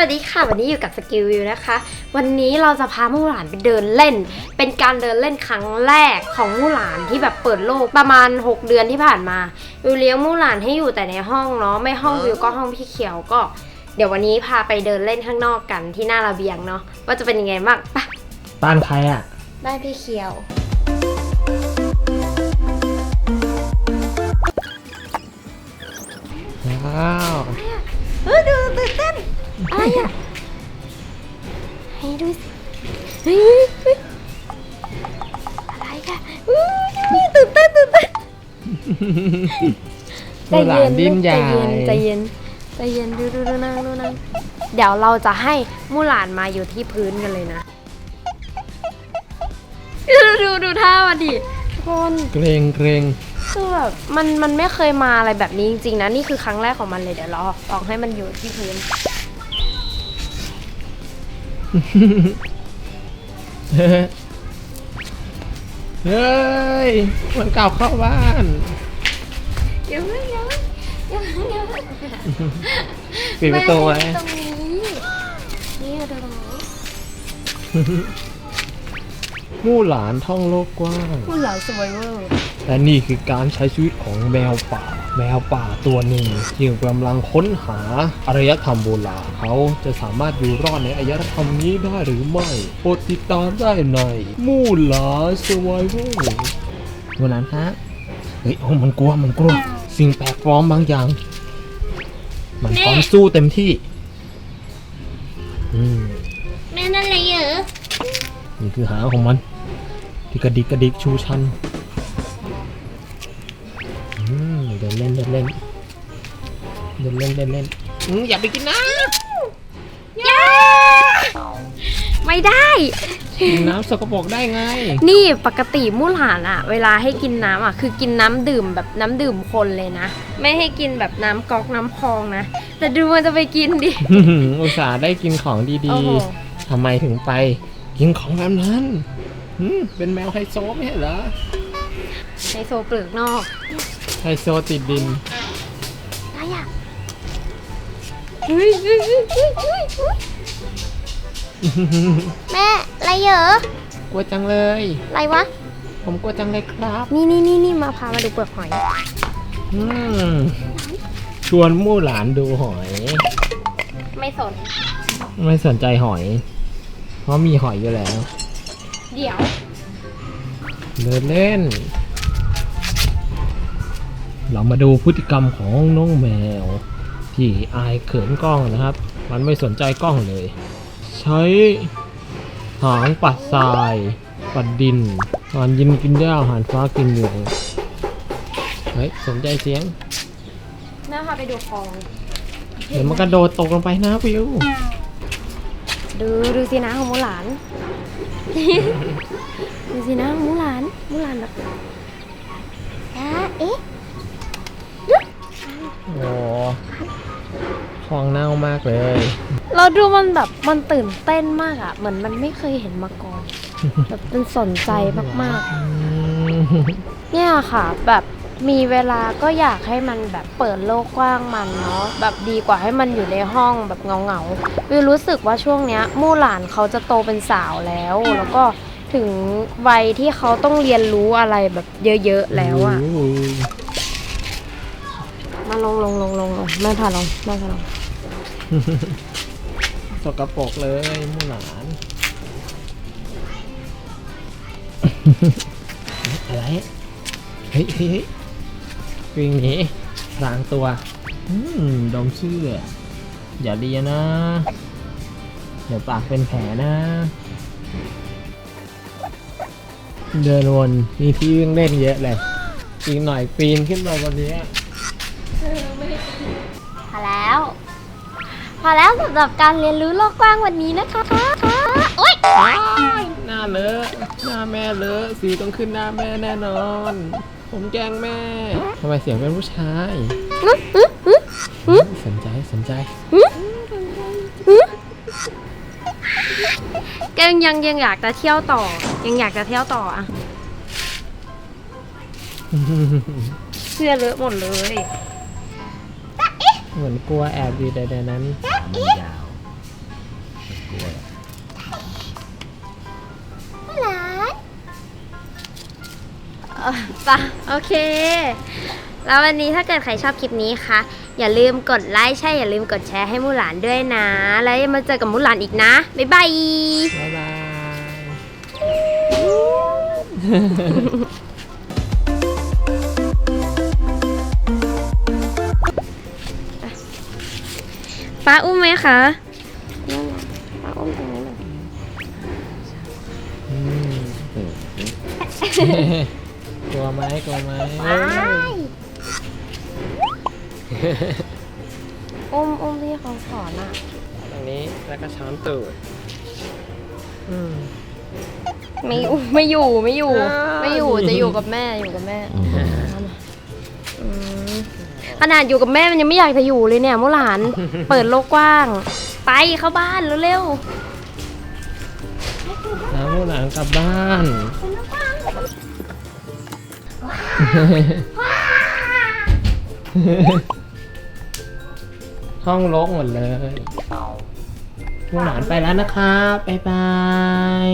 วัสดีค่ะ วันนี้อยู่กับสกิลวิวนะคะ วันนี้เราจะพามู่หลานไปเดินเล่น เป็นการเดินเล่นครั้งแรกของมู่หลานที่แบบเปิดโลกประมาณ 6 เดือนที่ผ่านมาวิวเลี้ยงมู่หลานให้อยู่แต่ในห้องเนาะไม่ห้องวิวก็ห้องพี่เขียวก็ เดี๋ยววันนี้พาไปเดินเล่นข้างนอกกันที่หน้าระเบียงเนาะว่าจะเป็นยังไงบ้างไปบ้านใครอะ บ้านพี่เขียวว้ อะอุ๊ยตื่นเต้นตื่นเต้นมู่หลานดิ้นใหญ่ใจเย็นใจเย็นใจเย็นดูดูดูนั่งดูนั่งเดี๋ยวเราจะให้มู่หลานมาอยู่ที่พื้นกันเลยนะ ดูดูดูท่ามันดิทุกคนเกรงเกรงคือแบบมันมันไม่เคยมาอะไรแบบนี้จริงๆนะนี่คือครั้งแรกของมันเลยเดี๋ยวเราลองให้มันอยู่ที่พื้น เฮ้ ยมันกลับเข้าบ้านเดี๋ยวไม่เดี๋ยวไม่เดี๋ยวไม่เดี๋ยวไม่ปิดประตูไว้ม่ตรงนี้นี่ดูตรงนี้มู่หลานท่องโลกกว้างคุณเหล่าสวยเวอร์และนี่คือการใช้ชีวิตของแมวป่า แมวป่าตัวหนึ่งที่กำลังค้นหาอารยธรรมโบราณเขาจะสามารถอยู่รอดในอารยธรรมนี้ได้หรือไม่โปรดติดตามได้ในมู่หลานสวายเวอร์มู่หลานฮะเฮ้ยโอ้มันกลัวมันกลัวสิ่งแปลกปลอมบางอย่าง มันพร้อมสู้เต็มที่อืมแม่นั่นอะไรเหรอนี่คือหางของมันที่กระดิกกระดิกชูชัน เดินเล่นเดินเล่นเดินเล่นเดินเล่นอืมอย่าไปกินนะย่าไม่ได้ กินน้ำสกปรกได้ไง นี่ปกติมู่หลานอะเวลาให้กินน้ำอะคือกินน้ำดื่มแบบน้ำดื่มคนเลยนะ ไม่ให้กินแบบน้ำก๊อกน้ำคลองนะ แต่ดูมันจะไปกินดิ อุตส่าห์ได้กินของดีโอ้โห ๆทำไมถึงไป กินของแบบนั้นอืมเป็นแมวไฮโซไม่ใช่เหรอในโซเปลือกนอก ไฮโซติดดินอะไรอะเฮ้ยเฮ้ยเฮ้ยเฮ้ยเฮ้ยเฮ้ยแม่อะไรเหรอกลัวจังเลย อะไรวะ ผมกลัวจังเลยครับนี่นี่นี่นี่มาพามาดูเปลือกหอย อืมชวนมู่หลานดูหอย ไม่สน ไม่สนใจหอย เพราะมีหอยอยู่แล้ว เดี๋ยว เดินเล่น เรามาดูพฤติกรรมของน้องแมว ที่อายเขินกล้องนะครับ มันไม่สนใจกล้องเลย ใช้หางปัดทราย ปัดดินหานยินกินหญ้าหานฟ้ากินอยู่เฮ้ยสนใจเสียงแม่พาไปดูคลองเดี๋ยวมันกระโดดตกลงไปนะวิว ดูดูสินะของมูหลาน ดูสินะมูหลานมูหลาน มากเลย เราดูมันแบบมันตื่นเต้นมากอะเหมือนมันไม่เคยเห็นมาก่อน แบบมันสนใจมากอืมๆเนี่ยค่ะแบบมีเวลาก็อยากให้มันแบบเปิดโลกกว้างมันเนาะแบบดีกว่าให้มันอยู่ในห้องแบบเงาๆวิวรู้สึกว่าช่วงเนี้ยมู่หลานเขาจะโตเป็นสาวแล้ว แล้วก็ถึงวัยที่เขาต้องเรียนรู้อะไรแบบเยอะๆแล้วอะโยมาลงลงลงลงลงแม่พาลงแม่พาลง สกปรกเลยมูหลานอะไร เฮ้ยเฮ้ยเฮ้ยวิ่งหนีพรางตัวอดมเสื้อ อย่าเลียนะ เดี๋ยวปากเป็นแผลนะ เดินวนมีที่วิ่งเล่นเยอะเลย อีกหน่อยปีนขึ้นมาบนนี้พอแล้ว พอแล้วสำหรับการเรียนรู้โลกกว้างวันนี้นะคะโอ๊ยหน้าเลอะหน้าแม่เลอะสีต้องขึ้นหน้าแม่แน่นอน ผมแกล้งแม่ทำไมเสียงเป็นผู้ชายสนใจสนใจแกยังยังยังอยากจะเที่ยวต่อ ยังอยากจะเที่ยวต่ออะเสื้อเลอะหมดเลย เหมือนกลัวแอบอยู่ในนั้นมัยาวมันกลัวหลานปะโอเค แล้ววันนี้ถ้าเกิดใครชอบคลิปนี้คะ่ะ อย่าลืมกดไลค์ใช่ อย่าลืมกดแชร์ให้มูหลานด้วยนะ แล้วมาเจอกับมูหลานอีกนะ บ๊ายบาย บ๊ายบายาอุ้มไหมคะป้าอุ้มตรงนี้หน่อยอืมกลัวไหมกลัวไหมอุ้มอุ้มที่เขาสอนอะตรงนี้แล้วก็ช้อนตูดอืมไม่อยู่ไม่อยู่ไม่อยู่อ้าวไม่อยู่จะอยู่กับแม่อยู่กับแม่อืม ขนาดอยู่กับแม่มันยังไม่อยากจะอยู่เลยเนี่ยมุหลาน เปิดโลกกว้าง ไปเข้าบ้านเร็วน้ำมูหลานกลับบ้าน ห้องรกหมดเลยมูหลานไปแล้วนะครับ บ๊ายบาย